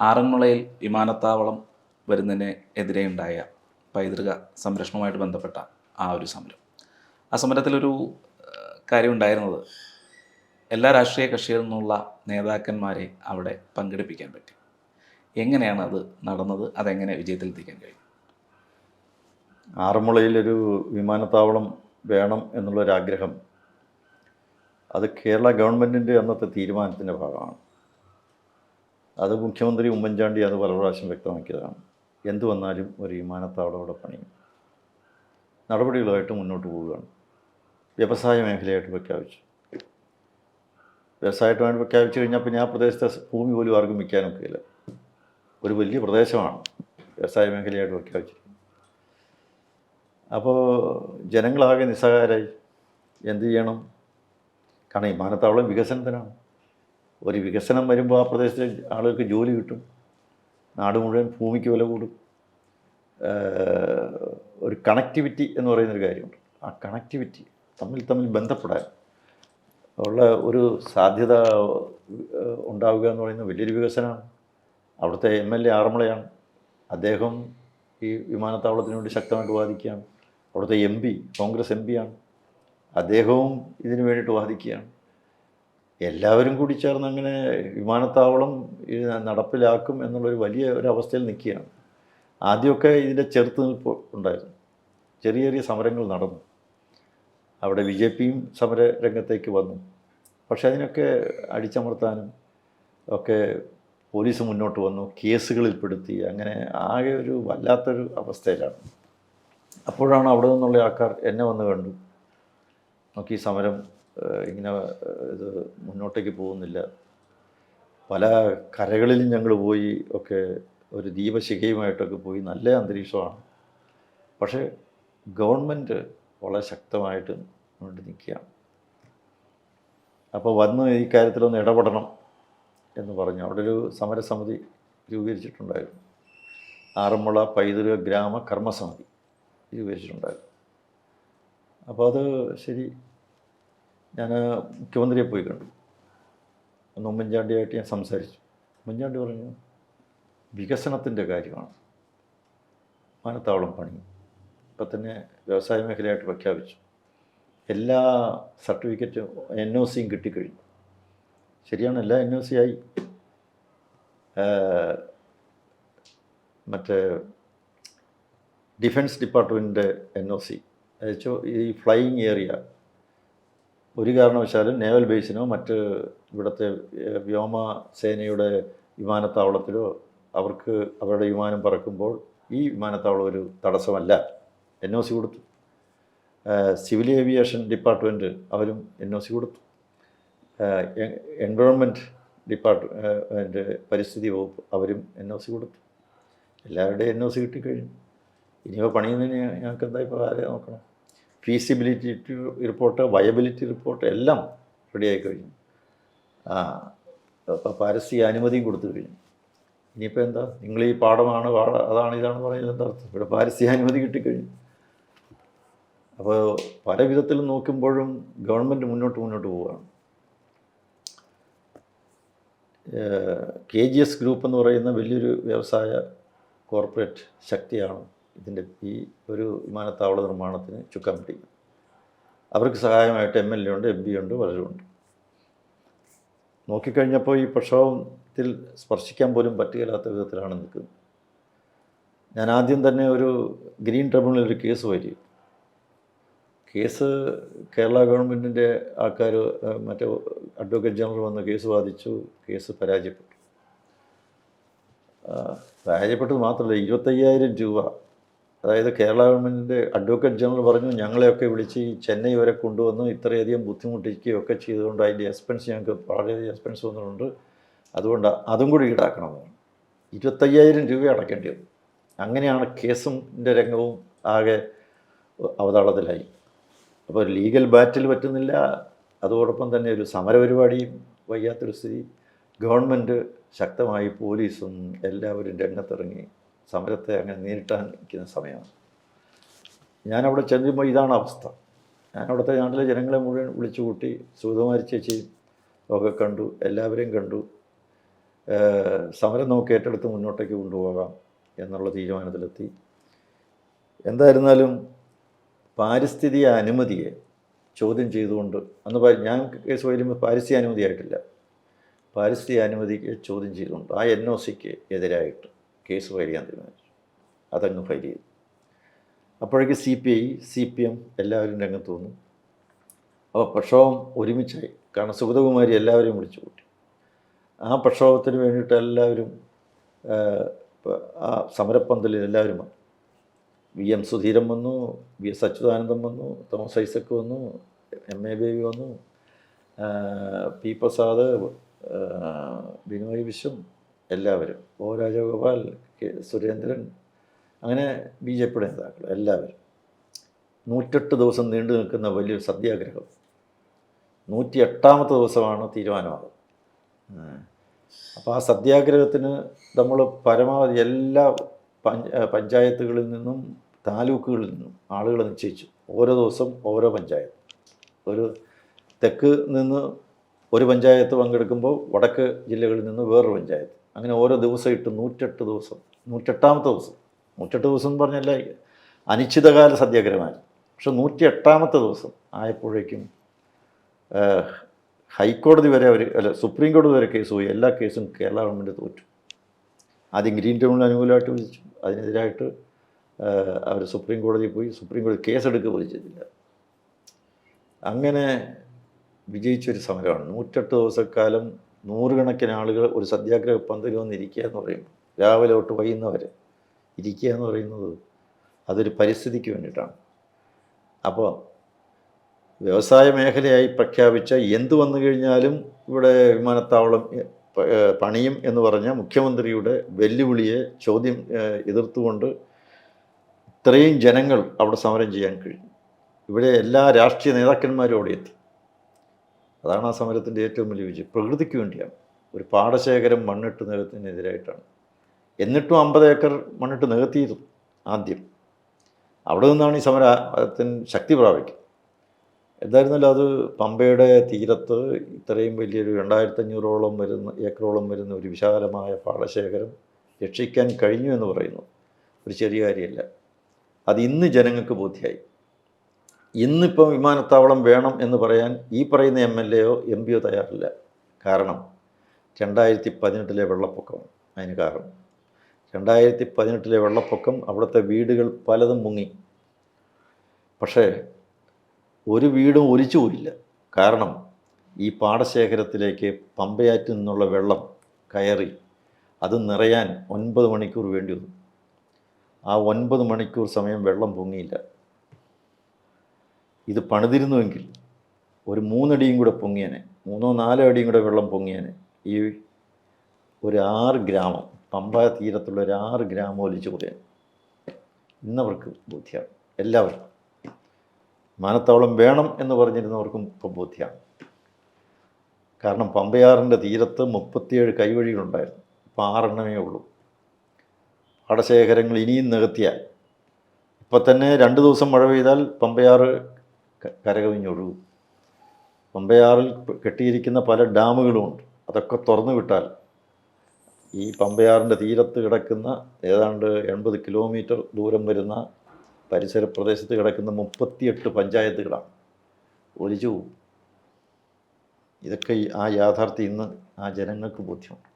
ആറന്മുളയിൽ വിമാനത്താവളം വരുന്നതിന് എതിരെ ഉണ്ടായ പൈതൃക സംരക്ഷണവുമായിട്ട് ബന്ധപ്പെട്ട ആ ഒരു സമരം. ആ സമരത്തിലൊരു കാര്യം ഉണ്ടായിരുന്നത് എല്ലാ രാഷ്ട്രീയ കക്ഷികളിൽ നിന്നുള്ള നേതാക്കന്മാരെ അവിടെ പങ്കെടുപ്പിക്കാൻ പറ്റി. എങ്ങനെയാണ് അത് നടന്നത്? അതെങ്ങനെ വിജയത്തിലെത്തിക്കാൻ കഴിയും? ആറന്മുളയിലൊരു വിമാനത്താവളം വേണം എന്നുള്ളൊരാഗ്രഹം അത് കേരള ഗവൺമെന്റിന്റെ അന്നത്തെ തീരുമാനത്തിന്റെ ഭാഗമാണ്. അത് മുഖ്യമന്ത്രി ഉമ്മൻചാണ്ടി അത് പല പ്രാവശ്യം വ്യക്തമാക്കിയതാണ്. എന്തു വന്നാലും ഒരു വിമാനത്താവളം അവിടെ പണിയും. നടപടികളുമായിട്ട് മുന്നോട്ട് പോവുകയാണ്. വ്യവസായ മേഖലയായിട്ട് പ്രഖ്യാപിച്ചു. വ്യവസായമായിട്ട് പ്രഖ്യാപിച്ചു കഴിഞ്ഞാൽ പിന്നെ ആ പ്രദേശത്തെ ഭൂമി പോലും ആർക്കും വിൽക്കാനൊക്കെയില്ല ഒരു വലിയ പ്രദേശമാണ് വ്യവസായ മേഖലയായിട്ട് പ്രഖ്യാപിച്ചിരിക്കുന്നത്. അപ്പോൾ ജനങ്ങളാകെ നിസ്സഹായരായി. എന്തു ചെയ്യണം? കാരണം വിമാനത്താവളം വികസനത്തിനാണ്. ഒരു വികസനം വരുമ്പോൾ ആ പ്രദേശത്തെ ആളുകൾക്ക് ജോലി കിട്ടും. നാട് മുഴുവൻ ഭൂമിക്ക് വില കൂടും. ഒരു കണക്ടിവിറ്റി എന്ന് പറയുന്നൊരു കാര്യമുണ്ട്. ആ കണക്ടിവിറ്റി തമ്മിൽ തമ്മിൽ ബന്ധപ്പെടാൻ ഉള്ള ഒരു സാധ്യത ഉണ്ടാവുക എന്ന് പറയുന്നത് വലിയൊരു വികസനമാണ്. അവിടുത്തെ എം എൽ എ ആറന്മുളയാണ്. അദ്ദേഹം ഈ വിമാനത്താവളത്തിന് വേണ്ടി ശക്തമായിട്ട് വാദിക്കുകയാണ്. അവിടുത്തെ എം പി കോൺഗ്രസ് എം പിയാണ് അദ്ദേഹവും ഇതിനു വേണ്ടിയിട്ട് വാദിക്കുകയാണ്. എല്ലാവരും കൂടി ചേർന്ന് അങ്ങനെ വിമാനത്താവളം നടപ്പിലാക്കും എന്നുള്ളൊരു വലിയ ഒരു അവസ്ഥയിൽ നിൽക്കുകയാണ്. ആദ്യമൊക്കെ ഇതിന്റെ ചെറുത്തുനിൽപ്പ് ഉണ്ടായിരുന്നു. ചെറിയ ചെറിയ സമരങ്ങൾ നടന്നു. അവിടെ ബി ജെ പിയും സമര രംഗത്തേക്ക് വന്നു. പക്ഷേ അതിനൊക്കെ അടിച്ചമർത്താനും ഒക്കെ പോലീസ് മുന്നോട്ട് വന്നു കേസുകളിൽപ്പെടുത്തി അങ്ങനെ ആകെ ഒരു വല്ലാത്തൊരു അവസ്ഥയിലാണ്. അപ്പോഴാണ് അവിടെ നിന്നുള്ള ആൾക്കാർ എന്നെ വന്ന് കണ്ടു. നോക്കി സമരം ഇങ്ങനെ ഇത് മുന്നോട്ടേക്ക് പോകുന്നില്ല. പല കരകളിലും ഞങ്ങൾ പോയി ഒക്കെ ഒരു ദീപശിഖയുമായിട്ടൊക്കെ പോയി നല്ല അന്തരീക്ഷമാണ്. പക്ഷേ ഗവൺമെന്റ് വളരെ ശക്തമായിട്ട് മുന്നോട്ട് നിൽക്കുകയാണ്. അപ്പോൾ വന്ന് ഈ കാര്യത്തിലൊന്ന് ഇടപെടണം എന്ന് പറഞ്ഞു. അവിടെ ഒരു സമരസമിതി രൂപീകരിച്ചിട്ടുണ്ടായിരുന്നു. ആറന്മുള പൈതൃക ഗ്രാമ കർമ്മസമിതി രൂപീകരിച്ചിട്ടുണ്ടായിരുന്നു. അപ്പോൾ അത് ശരി ഞാൻ മുഖ്യമന്ത്രിയെ പോയി കണ്ടു ഒന്ന് ഉമ്മൻചാണ്ടിയായിട്ട് ഞാൻ സംസാരിച്ചു. ഉമ്മൻചാണ്ടി പറഞ്ഞു വികസനത്തിന്റെ കാര്യമാണ്. വിമാനത്താവളം പണി ഇപ്പം തന്നെ വ്യവസായ മേഖലയായിട്ട് പ്രഖ്യാപിച്ചു. എല്ലാ സർട്ടിഫിക്കറ്റും എൻ ഒ സിയും കിട്ടിക്കഴിഞ്ഞു. ശരിയാണ് എല്ലാ എൻ ഒ സി ആയി. മറ്റേ ഡിഫൻസ് ഡിപ്പാർട്ട്മെന്റിന്റെ എൻ ഒ സി. അയച്ചോ ഈ ഫ്ലൈയിങ് ഏരിയ ഒരു കാരണവശാലും നേവൽ ബേസിനോ മറ്റ് ഇവിടുത്തെ വ്യോമസേനയുടെ വിമാനത്താവളത്തിലോ അവർക്ക് അവരുടെ വിമാനം പറക്കുമ്പോൾ ഈ വിമാനത്താവളം ഒരു തടസ്സമല്ല. എൻ ഒ സി കൊടുത്തു. സിവിൽ ഏവിയേഷൻ ഡിപ്പാർട്ട്മെന്റ് അവരും എൻ ഒ സി കൊടുത്തു. എൻവയോൺമെന്റ് ഡിപ്പാർട്ട്മെന്റ് പരിസ്ഥിതി വകുപ്പ് അവരും എൻ ഒ സി കൊടുത്തു. എല്ലാവരുടെയും എൻ ഒ സി കിട്ടിക്കഴിഞ്ഞു. ഇനിയിപ്പോൾ പണിയുന്നതിന് ഞങ്ങൾക്ക് എന്താ ഇപ്പോൾ ആരെ നോക്കണം? ഫീസിബിലിറ്റി റിപ്പോർട്ട് വയബിലിറ്റി റിപ്പോർട്ട് എല്ലാം റെഡിയായി കഴിഞ്ഞു. അപ്പോൾ പാരസ്ഥിക അനുമതിയും കൊടുത്തു കഴിഞ്ഞു. ഇനിയിപ്പോൾ എന്താ? നിങ്ങൾ ഈ പാഠമാണ് പാഠ അതാണ് ഇതാണെന്ന് പറയുന്നത് എന്താ അർത്ഥം? ഇവിടെ പാരസ്യ അനുമതി കിട്ടിക്കഴിഞ്ഞു. അപ്പോൾ പല വിധത്തിലും നോക്കുമ്പോഴും ഗവൺമെന്റ് മുന്നോട്ട് മുന്നോട്ട് പോവുകയാണ്. കെ ജി എസ് ഗ്രൂപ്പ് എന്ന് പറയുന്ന വലിയൊരു വ്യവസായ കോർപ്പറേറ്റ് ശക്തിയാണ് ഇതിന്റെ ഈ ഒരു വിമാനത്താവള നിർമ്മാണത്തിന് ചുക്കാൻ പിടിക്കും അവർക്ക് സഹായമായിട്ട് എം എൽ എ ഉണ്ട് എം പി ഉണ്ട് പലരുമുണ്ട് നോക്കിക്കഴിഞ്ഞപ്പോൾ ഈ പ്രക്ഷോഭത്തിൽ സ്പർശിക്കാൻ പോലും പറ്റുകയില്ലാത്ത വിധത്തിലാണ് നിൽക്കുന്നത്. ഞാൻ ആദ്യം തന്നെ ഒരു ഗ്രീൻ ട്രിബ്യൂണലിൽ ഒരു കേസ് വരി കേസ് കേരള ഗവൺമെന്റിന്റെ ആൾക്കാർ മറ്റേ അഡ്വക്കേറ്റ് ജനറൽ വന്ന് കേസ് വാദിച്ചു കേസ് പരാജയപ്പെട്ടു. പരാജയപ്പെട്ടത് മാത്രമല്ല ഇരുപത്തയ്യായിരം രൂപ അതായത് കേരള ഗവൺമെന്റിന്റെ അഡ്വക്കേറ്റ് ജനറൽ പറഞ്ഞു ഞങ്ങളെയൊക്കെ വിളിച്ച് ചെന്നൈ വരെ കൊണ്ടുവന്ന് ഇത്രയധികം ബുദ്ധിമുട്ടിക്കുകയൊക്കെ ചെയ്തുകൊണ്ട് അതിന്റെ എക്സ്പെൻസ് ഞങ്ങൾക്ക് വളരെയധികം എക്സ്പെൻസ് വന്നിട്ടുണ്ട്. അതുകൊണ്ട് അതും കൂടി ഈടാക്കണമെന്ന് ഇരുപത്തയ്യായിരം രൂപ അടയ്ക്കേണ്ടി വന്നു. അങ്ങനെയാണ് കേസിന്റെ രംഗവും ആകെ അവതാളത്തിലായി. അപ്പോൾ ലീഗൽ ബാറ്റിൽ പറ്റുന്നില്ല. അതോടൊപ്പം തന്നെ ഒരു സമരപരിപാടിയും വയ്യാത്തൊരു സ്ഥിതി. ഗവൺമെന്റ് ശക്തമായി പോലീസും എല്ലാവരും രംഗത്തിറങ്ങി. സമരത്തെ അങ്ങനെ നേരിട്ടാൻ നിൽക്കുന്ന സമയമാണ്. ഞാനവിടെ ചെല്ലുമ്പോൾ ഇതാണ് അവസ്ഥ. ഞാൻ അവിടുത്തെ നാട്ടിലെ ജനങ്ങളെ മുഴുവൻ വിളിച്ചു കൂട്ടി സുഗതകുമാരി ചേച്ചിയും ഒക്കെ കണ്ടു എല്ലാവരെയും കണ്ടു. സമരം നമുക്ക് ഏറ്റെടുത്ത് മുന്നോട്ടേക്ക് കൊണ്ടുപോകാം എന്നുള്ള തീരുമാനത്തിലെത്തി. എന്തായിരുന്നാലും പാരിസ്ഥിതിക അനുമതിയെ ചോദ്യം ചെയ്തുകൊണ്ട് അന്ന് ഞാൻ കേസ് വരുമ്പോൾ പാരിസ്ഥിതിക അനുമതി ആയിട്ടില്ല. പാരിസ്ഥിതിക അനുമതിക്ക് ചോദ്യം ചെയ്തുകൊണ്ട് ആ എൻ ഒ സിക്ക് എതിരായിട്ട് കേസ് ഫയൽ ചെയ്യാൻ തീരുമാനിച്ചു. അതങ്ങ് ഫയൽ ചെയ്തു. അപ്പോഴേക്ക് C P I C P M എല്ലാവരും രംഗത്ത് വന്നു. അപ്പോൾ പ്രക്ഷോഭം ഒരുമിച്ചായി. കാരണം സുഗതകുമാരി എല്ലാവരെയും വിളിച്ചു കൂട്ടി. ആ പ്രക്ഷോഭത്തിന് വേണ്ടിയിട്ട് എല്ലാവരും ആ, സമരപ്പന്തലിൽ എല്ലാവരും വന്നു. വി എം സുധീരൻ വന്നു വി എസ് അച്യുതാനന്ദൻ വന്നു തോമസ് ഐസക്ക് വന്നു എം എ ബേബി വന്നു പി പ്രസാദ് ബിനോയ് വിശ്വം എല്ലാവരും. ഒ രാജഗോപാൽ കെ സുരേന്ദ്രൻ അങ്ങനെ ബി ജെ പിയുടെ നേതാക്കൾ എല്ലാവരും. നൂറ്റെട്ട് ദിവസം നീണ്ടു നിൽക്കുന്ന വലിയൊരു സത്യാഗ്രഹം. നൂറ്റി എട്ടാമത്തെ ദിവസമാണ് തീരുമാനമാകുന്നത്. അപ്പോൾ ആ സത്യാഗ്രഹത്തിന് നമ്മൾ പരമാവധി എല്ലാ പഞ്ചായത്തുകളിൽ നിന്നും താലൂക്കുകളിൽ നിന്നും ആളുകളെ നിശ്ചയിച്ചു. ഓരോ ദിവസം ഓരോ പഞ്ചായത്ത്. ഒരു തെക്ക് നിന്ന് ഒരു പഞ്ചായത്ത് പങ്കെടുക്കുമ്പോൾ വടക്ക് ജില്ലകളിൽ നിന്ന് വേറൊരു പഞ്ചായത്ത്. അങ്ങനെ ഓരോ ദിവസം ഇട്ട് നൂറ്റെട്ട് ദിവസം നൂറ്റെട്ടാമത്തെ ദിവസം. നൂറ്റെട്ട് ദിവസം എന്ന് പറഞ്ഞല്ല അനിശ്ചിതകാല സത്യാഗ്രഹമായിരുന്നു പക്ഷെ നൂറ്റി എട്ടാമത്തെ ദിവസം ആയപ്പോഴേക്കും ഹൈക്കോടതി വരെ അവർ അല്ല സുപ്രീം കോടതി വരെ കേസ് പോയി. എല്ലാ കേസും കേരള ഗവൺമെന്റ് തോറ്റു. ആദ്യം ഗ്രീൻ ട്രിബ്യൂണൽ അനുകൂലമായിട്ട് വിളിച്ചു അതിനെതിരായിട്ട് അവർ സുപ്രീം കോടതിയിൽ പോയി. സുപ്രീം കോടതി കേസെടുക്കുക പോലും ചെയ്തില്ല. അങ്ങനെ വിജയിച്ചൊരു സമരമാണ് നൂറ്റെട്ട് ദിവസക്കാലം നൂറുകണക്കിന് ആളുകൾ ഒരു സത്യാഗ്രഹ പന്തൽ വന്നിരിക്കുക എന്ന് പറയുമ്പോൾ രാവിലെ തൊട്ട് വൈകുന്നവരെ ഇരിക്കുക എന്ന് പറയുന്നത് അതൊരു പരിസ്ഥിതിക്ക് വേണ്ടിയിട്ടാണ്. അപ്പോൾ വ്യവസായ മേഖലയായി പ്രഖ്യാപിച്ച എന്ത് വന്നു കഴിഞ്ഞാലും ഇവിടെ വിമാനത്താവളം പണിയും എന്ന് പറഞ്ഞ മുഖ്യമന്ത്രിയുടെ വെല്ലുവിളിയെ ചോദ്യം എതിർത്തുകൊണ്ട് ഇത്രയും ജനങ്ങൾ അവിടെ സമരം ചെയ്യാൻ കഴിഞ്ഞു. ഇവിടെ എല്ലാ രാഷ്ട്രീയ നേതാക്കന്മാരും അവിടെ എത്തി. അതാണ് ആ സമരത്തിന്റെ ഏറ്റവും വലിയ വിജയം. പ്രകൃതിക്ക് വേണ്ടിയാണ്. ഒരു പാടശേഖരം മണ്ണിട്ട് നികത്തിനെതിരായിട്ടാണ് എന്നിട്ടും അമ്പത് ഏക്കർ മണ്ണിട്ട് നികത്തിയിരുന്നു ആദ്യം. അവിടെ നിന്നാണ് ഈ സമരത്തിന് ശക്തി പ്രാപിക്കുന്നത് എന്തായിരുന്നാലും അത് പമ്പയുടെ തീരത്ത് ഇത്രയും വലിയൊരു രണ്ടായിരത്തി അഞ്ഞൂറോളം വരുന്ന ഏക്കറോളം വരുന്ന ഒരു വിശാലമായ പാടശേഖരം രക്ഷിക്കാൻ കഴിഞ്ഞു എന്ന് പറയുന്നു. ഒരു ചെറിയ കാര്യമല്ല. അത് ഇന്ന് ജനങ്ങൾക്ക് ബോധ്യമായി. ഇന്നിപ്പം വിമാനത്താവളം വേണം എന്ന് പറയാൻ ഈ പറയുന്ന എം എൽ എയോ എം പിയോ തയ്യാറില്ല. കാരണം രണ്ടായിരത്തി പതിനെട്ടിലെ വെള്ളപ്പൊക്കം അതിന് കാരണം. രണ്ടായിരത്തി പതിനെട്ടിലെ വെള്ളപ്പൊക്കം അവിടുത്തെ വീടുകൾ പലതും മുങ്ങി. പക്ഷേ ഒരു വീടും ഒലിച്ചു പോയില്ല. കാരണം ഈ പാടശേഖരത്തിലേക്ക് പമ്പയാറ്റിൽ നിന്നുള്ള വെള്ളം കയറി അത് നിറയാൻ ഒൻപത് മണിക്കൂർ വേണ്ടി വന്നു. ആ ഒൻപത് മണിക്കൂർ സമയം വെള്ളം പൊങ്ങിയില്ല. ഇത് പണിതിരുന്നുവെങ്കിൽ ഒരു മൂന്നടിയും കൂടെ പൊങ്ങിയനെ മൂന്നോ നാലോ അടിയും കൂടെ വെള്ളം പൊങ്ങിയനെ ഈ ഒരു ആറ് ഗ്രാമം പമ്പ തീരത്തുള്ള ഒരു ആറ് ഗ്രാമം ഒലിച്ചു കുറയാൻ ഇന്നവർക്ക് ബോധ്യമാണ്. എല്ലാവർക്കും മാനത്താവളം വേണം എന്ന് പറഞ്ഞിരുന്നവർക്കും ഇപ്പം ബോധ്യമാണ്. കാരണം പമ്പയാറിന്റെ തീരത്ത് മുപ്പത്തിയേഴ് കൈവഴികളുണ്ടായിരുന്നു. ഇപ്പം ആറെണ്ണമേ ഉള്ളൂ. പാടശേഖരങ്ങൾ ഇനിയും നികത്തിയാൽ ഇപ്പം തന്നെ രണ്ട് ദിവസം മഴ പെയ്താൽ പമ്പയാറ് കരകവിഞ്ഞൊഴുകും. പമ്പയാറിൽ കെട്ടിയിരിക്കുന്ന പല ഡാമുകളുമുണ്ട്. അതൊക്കെ തുറന്നു വിട്ടാൽ ഈ പമ്പയാറിന്റെ തീരത്ത് കിടക്കുന്ന ഏതാണ്ട് എൺപത് കിലോമീറ്റർ ദൂരം വരുന്ന പരിസര പ്രദേശത്ത് കിടക്കുന്ന മുപ്പത്തിയെട്ട് പഞ്ചായത്തുകളാണ്. ഒലിച്ചു ഇതൊക്കെ ആ യാഥാർത്ഥ്യം ഇന്ന് ആ ജനങ്ങൾക്ക് ബോധ്യമുണ്ട്